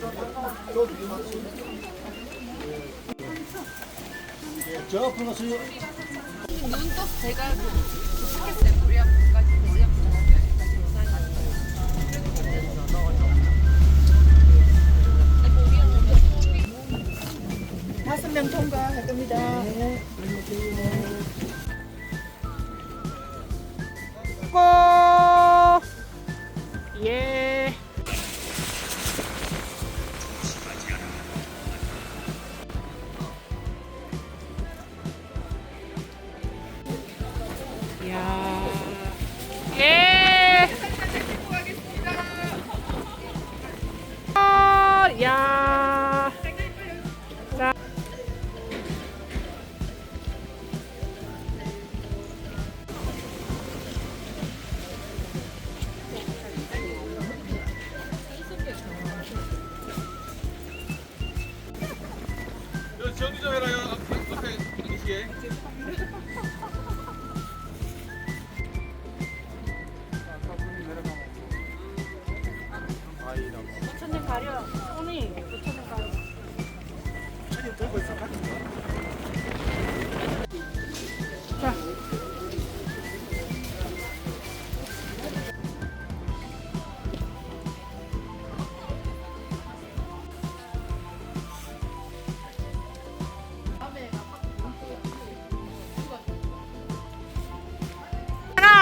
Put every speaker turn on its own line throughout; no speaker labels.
저 앞으로 가세요.
눈도 제가 도착했어요. 우리한까지
다섯 명 통과할 겁니다.
고! 예.
정리 좀 해라요. 앞에 앞에 이시에.
천천 가려. 손이 천천 가려.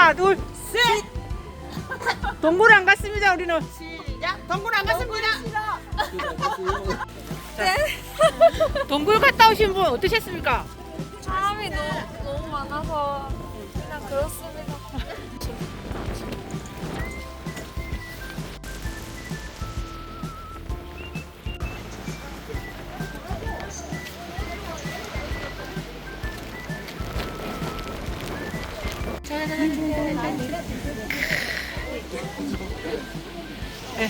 하나, 둘, 셋. 동굴 안 갔습니다. 우리는. 동굴 안 갔습니다. 네. 동굴 갔다 오신 분 어떠셨습니까?
사람이 너무, 너무 많아서 그냥 그렇습니다.
예,